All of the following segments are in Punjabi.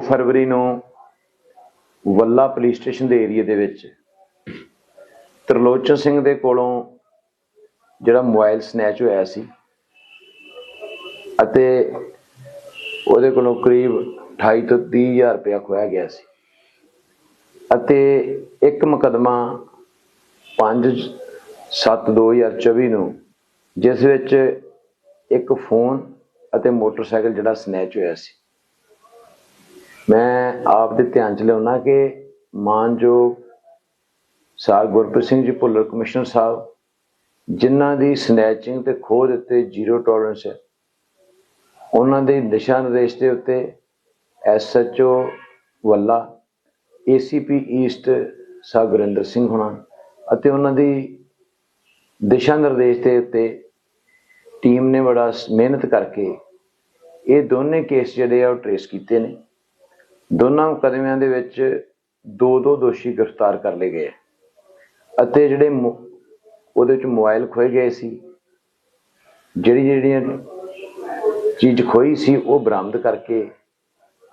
ਫਰਵਰੀ ਨੂੰ ਵੱਲਾ ਪੁਲਿਸ ਸਟੇਸ਼ਨ ਦੇ ਏਰੀਆ ਦੇ ਵਿੱਚ ਤਰਲੋਚਨ ਸਿੰਘ ਦੇ ਕੋਲੋਂ ਜਿਹੜਾ ਮੋਬਾਈਲ ਸਨੈਚ ਹੋਇਆ ਸੀ ਅਤੇ ਉਹਦੇ ਕੋਲੋਂ ਕਰੀਬ 28 ਤੋਂ 30 ਹਜ਼ਾਰ ਰੁਪਇਆ ਖੋਇਆ ਗਿਆ ਸੀ ਅਤੇ ਇੱਕ ਮੁਕਦਮਾ 5 7 2024 ਨੂੰ ਜਿਸ ਵਿੱਚ ਇੱਕ ਫੋਨ ਅਤੇ ਮੋਟਰਸਾਈਕਲ ਜਿਹੜਾ ਸਨੈਚ ਹੋਇਆ ਸੀ। ਮੈਂ ਆਪ ਦੇ ਧਿਆਨ ਚ ਲਿਆਉਣਾ ਕਿ ਮਾਨਯੋਗ ਸਰ ਗੁਰਪ੍ਰੀਤ ਸਿੰਘ ਜੀ, ਭੁੱਲਰ ਕਮਿਸ਼ਨਰ ਸਾਹਿਬ, ਜਿਨ੍ਹਾਂ ਦੀ ਸਨੈਚਿੰਗ ਤੇ ਖੋਹ ਉੱਤੇ ਜ਼ੀਰੋ ਟੋਲਰੈਂਸ ਹੈ, ਉਹਨਾਂ ਦੇ ਦਿਸ਼ਾ ਨਿਰਦੇਸ਼ ਦੇ ਉੱਤੇ ਐਸਐਚਓ ਵੱਲਾ ਏਸੀਪੀ ਈਸਟ ਸਾ ਗੁਰਿੰਦਰ ਸਿੰਘ ਹੋਣਾ ਅਤੇ ਉਹਨਾਂ ਦੀ ਦਿਸ਼ਾ ਨਿਰਦੇਸ਼ ਦੇ ਉੱਤੇ ਟੀਮ ਨੇ ਬੜਾ ਸ- ਮਿਹਨਤ ਕਰਕੇ ਇਹ ਦੋਨੇ ਕੇਸ ਜਿਹੜੇ ਆ ਉਹ ਟਰੇਸ ਕੀਤੇ ਨੇ। ਦੋਨਾਂ ਮੁਕੱਦਮਿਆਂ ਦੇ ਵਿੱਚ ਦੋ ਦੋ ਦੋਸ਼ੀ ਗ੍ਰਿਫਤਾਰ ਕਰ ਲਏ ਗਏ। ਅਤੇ ਜਿਹੜੇ ਮੁ- ਉਹਦੇ ਵਿੱਚ ਮੋਬਾਈਲ ਖੋਏ ਗਏ ਸੀ। ਜਿਹੜੀ ਜਿਹੜੀਆਂ ਚੀਜ਼ ਖੋਈ ਸੀ, ਉਹ ਬਰਾਮਦ ਕਰਕੇ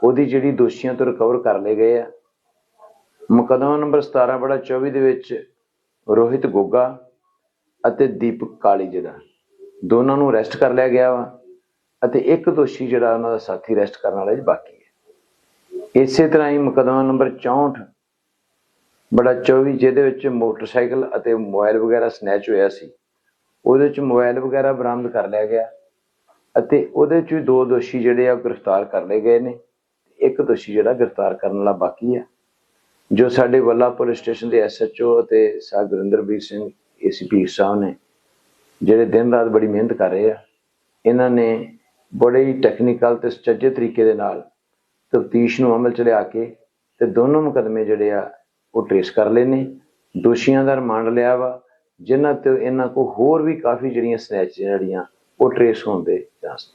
ਉਹਦੀ ਜਿਹੜੀ ਦੋਸ਼ੀਆਂ ਤੋਂ ਰਿਕਵਰ ਕਰ ਲਏ ਗਏ ਆ। ਮੁਕੱਦਮਾ ਨੰਬਰ 17 ਬੜਾ 24 ਦੇ ਵਿੱਚ ਰੋਹਿਤ ਗੋਗਾ ਅਤੇ ਦੀਪਕ ਕਾਲੀ ਜਿਹੜਾ ਦੋਨਾਂ ਨੂੰ ਅਰੈਸਟ ਕਰ ਲਿਆ ਗਿਆ ਵਾ ਅਤੇ ਇੱਕ ਦੋਸ਼ੀ ਜਿਹੜਾ ਉਹਨਾਂ ਦਾ ਸਾਥੀ ਅਰੈਸਟ ਕਰਨ ਵਾਲਾ ਜੀ ਬਾਕੀ ਇਸੇ ਤਰ੍ਹਾਂ ਹੀ ਮੁਕੱਦਮਾ ਨੰਬਰ 64 ਬੜਾ 24 ਜਿਹਦੇ ਵਿੱਚ ਮੋਟਰਸਾਈਕਲ ਅਤੇ ਮੋਬਾਈਲ ਵਗੈਰਾ ਸਨੈਚ ਹੋਇਆ ਸੀ। ਉਹਦੇ ਵਿੱਚ ਮੋਬਾਈਲ ਵਗੈਰਾ ਬਰਾਮਦ ਕਰ ਲਿਆ ਗਿਆ ਅਤੇ ਉਹਦੇ ਵਿੱਚ ਵੀ ਦੋ ਦੋਸ਼ੀ ਜਿਹੜੇ ਆ ਉਹ ਗ੍ਰਿਫਤਾਰ ਕਰ ਲਏ ਗਏ ਨੇ। ਇੱਕ ਦੋਸ਼ੀ ਜਿਹੜਾ ਗ੍ਰਿਫਤਾਰ ਕਰਨ ਵਾਲਾ ਬਾਕੀ ਆ, ਜੋ ਸਾਡੇ ਵੱਲਾ ਪੁਲਿਸ ਸਟੇਸ਼ਨ ਦੇ ਐਸਐਚਓ ਅਤੇ ਸਾ ਗੁਰਿੰਦਰਬੀਰ ਸਿੰਘ ਏਸੀਪੀ ਸਾਹਿਬ ਨੇ, ਜਿਹੜੇ ਦਿਨ ਰਾਤ ਬੜੀ ਮਿਹਨਤ ਕਰ ਰਹੇ ਆ। ਇਹਨਾਂ ਨੇ ਬੜੇ ਹੀ ਟੈਕਨੀਕਲ ਤੇ ਸੁਚੱਜੇ ਤਰੀਕੇ ਦੇ ਨਾਲ ਤਫਤੀਸ਼ ਨੂੰ ਅਮਲ ਚ ਲਿਆ ਕੇ ਤੇ ਦੋਨੋਂ ਮੁਕਦਮੇ ਜਿਹੜੇ ਆ, ਉਹ ਟ੍ਰੇਸ ਕਰ ਲਏ ਨੇ। ਦੋਸ਼ੀਆਂ ਦਾ ਰਿਮਾਂਡ ਲਿਆ ਵਾ, ਜਿਨ੍ਹਾਂ ਤੇ ਇਹਨਾਂ ਕੋ ਹੋਰ ਵੀ ਕਾਫੀ ਜਿਹੜੀਆਂ ਸਨੈਚ ਜਿਹੜੀਆਂ, ਉਹ ਟ੍ਰੇਸ ਹੋਣ ਦੇ ਚਾਂਸ